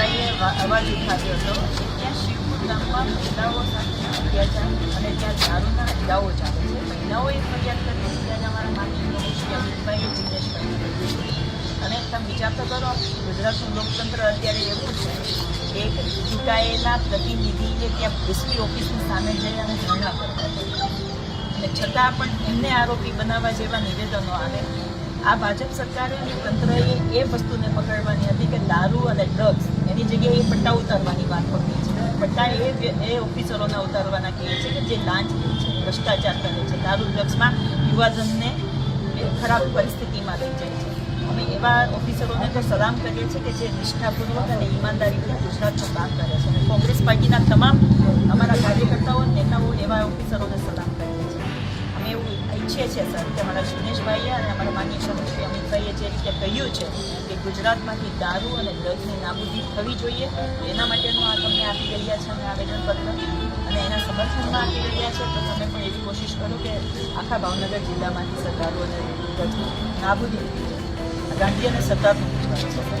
અવાજ ઉઠાવ્યો હતો. ત્યાં શિવપુર ગામમાં મહિલાઓ સાથે અત્યાચાર અને ત્યાં દારૂના અડ્ડાઓ ચાલે છે. મહિલાઓએ ફરિયાદ કરી છે ત્યારે અમારા માનનીય અને તમે વિચાર તો કરો, ગુજરાતનું લોકતંત્ર અત્યારે એવું છે એક ચૂંટાયેલા પ્રતિનિધિએ ત્યાં એસપી ઓફિસની સામે જઈ અને છતાં પણ એમને આરોપી બનાવવા જેવા નિવેદનો આવે. આ ભાજપ સરકારે અને તંત્રએ એ વસ્તુને પકડવાની હતી કે દારૂ અને ડ્રગ્સ એની જગ્યાએ પટ્ટા ઉતારવાની વાત પકડી છે. પટ્ટા એ એ ઓફિસરોને ઉતારવાના કહે છે કે જે લાંચ લે છે, ભ્રષ્ટાચાર કરે છે. દારૂ ડ્રગ્સમાં યુવાધનને ખરાબ પરિસ્થિતિમાં લઈ જાય છે. અમે એવા ઓફિસરોને તો સલામ કરીએ છીએ કે જે નિષ્ઠાપૂર્વક અને ઈમાનદારીથી ગુજરાતનું કામ કરે છે. અને કોંગ્રેસ પાર્ટીના ઈચ્છીએ છીએ સર કે અમારા સુનેશભાઈએ અને અમારા માન્ય શ્રી અમિતભાઈએ જે રીતે કહ્યું છે કે ગુજરાતમાંથી દારૂ અને ડ્રગ્સની નાબૂદી થવી જોઈએ એના માટેનું આ તમને આપી રહ્યા છે અમે આવેદનપત્ર અને એના સમર્થનમાં આપી રહ્યા છે. તો તમે પણ એવી કોશિશ કરો કે આખા ભાવનગર જિલ્લામાંથી સર દારૂ અને ડ્રગ્સની નાબૂદી ગાંધી અને સરદારનું ગુજરાત છે સર